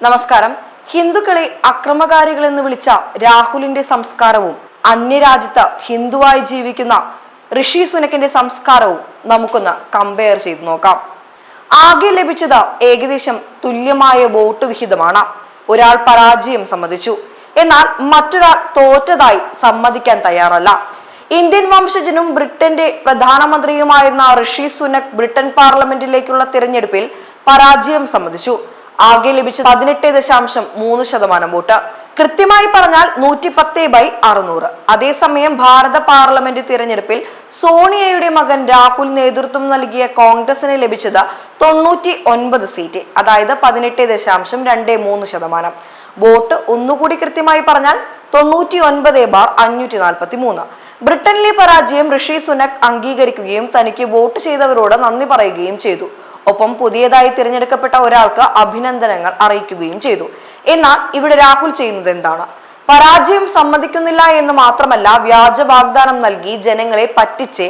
നമസ്കാരം. ഹിന്ദുക്കളെ അക്രമകാരികളെന്ന് വിളിച്ച രാഹുലിന്റെ സംസ്കാരവും അന്യരാജ്യത്ത് ഹിന്ദുവായി ജീവിക്കുന്ന ഋഷി സുനക്കിന്റെ സംസ്കാരവും നമുക്കൊന്ന് കമ്പയർ ചെയ്ത് നോക്കാം. ആകെ ലഭിച്ചത് ഏകദേശം തുല്യമായ വോട്ട് വിഹിതമാണ്. ഒരാൾ പരാജയം സമ്മതിച്ചു. എന്നാൽ മറ്റൊരാൾ തോറ്റതായി സമ്മതിക്കാൻ തയ്യാറല്ല. ഇന്ത്യൻ വംശജനും ബ്രിട്ടന്റെ പ്രധാനമന്ത്രിയുമായിരുന്ന ഋഷി സുനക് ബ്രിട്ടൻ പാർലമെന്റിലേക്കുള്ള തിരഞ്ഞെടുപ്പിൽ പരാജയം സമ്മതിച്ചു. ആകെ ലഭിച്ച പതിനെട്ട് ദശാംശം മൂന്ന് ശതമാനം വോട്ട്. കൃത്യമായി പറഞ്ഞാൽ നൂറ്റി പത്ത് ബൈ അറുന്നൂറ് അതേസമയം ഭാരത പാർലമെന്റ് തിരഞ്ഞെടുപ്പിൽ സോണിയയുടെ മകൻ രാഹുൽ നേതൃത്വം നൽകിയ കോൺഗ്രസിന് ലഭിച്ചത് തൊണ്ണൂറ്റി ഒൻപത് സീറ്റ് അതായത് പതിനെട്ട് ദശാംശം രണ്ട് മൂന്ന് ശതമാനം. വോട്ട് ഒന്നുകൂടി കൃത്യമായി പറഞ്ഞാൽ തൊണ്ണൂറ്റി ഒൻപത് ബാർ അഞ്ഞൂറ്റി നാൽപ്പത്തി മൂന്ന് ബ്രിട്ടനിലെ പരാജയം ഋഷി സുനക് അംഗീകരിക്കുകയും തനിക്ക് വോട്ട് ചെയ്തവരോട് നന്ദി പറയുകയും ചെയ്തു. ഒപ്പം പുതിയതായി തിരഞ്ഞെടുക്കപ്പെട്ട ഒരാൾക്ക് അഭിനന്ദനങ്ങൾ അറിയിക്കുകയും ചെയ്തു. എന്നാൽ ഇവിടെ രാഹുൽ ചെയ്യുന്നത് എന്താണ്? പരാജയം സമ്മതിക്കുന്നില്ല എന്ന് മാത്രമല്ല വ്യാജ വാഗ്ദാനം നൽകി ജനങ്ങളെ പറ്റിച്ച്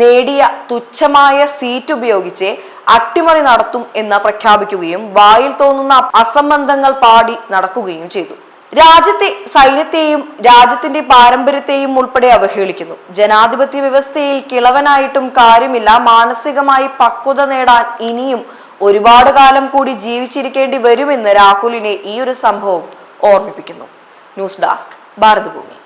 നേടിയ തുച്ഛമായ സീറ്റ് ഉപയോഗിച്ച് അട്ടിമറി നടത്തും എന്ന് പ്രഖ്യാപിക്കുകയും വായിൽ തോന്നുന്ന അസംബന്ധങ്ങൾ പാടി നടക്കുകയും ചെയ്തു. രാജ്യത്തെ സൈന്യത്തെയും രാജ്യത്തിന്റെ പാരമ്പര്യത്തെയും ഉൾപ്പെടെ അവഹേളിക്കുന്നു. ജനാധിപത്യ വ്യവസ്ഥയിൽ കിളവനായിട്ടും കാര്യമില്ല. മാനസികമായി പക്വത നേടാൻ ഇനിയും ഒരുപാട് കാലം കൂടി ജീവിച്ചിരിക്കേണ്ടി വരുമെന്ന് രാഹുലിനെ ഈ ഒരു സംഭവം ഓർമ്മിപ്പിക്കുന്നു. News desk Bharathabhoomi.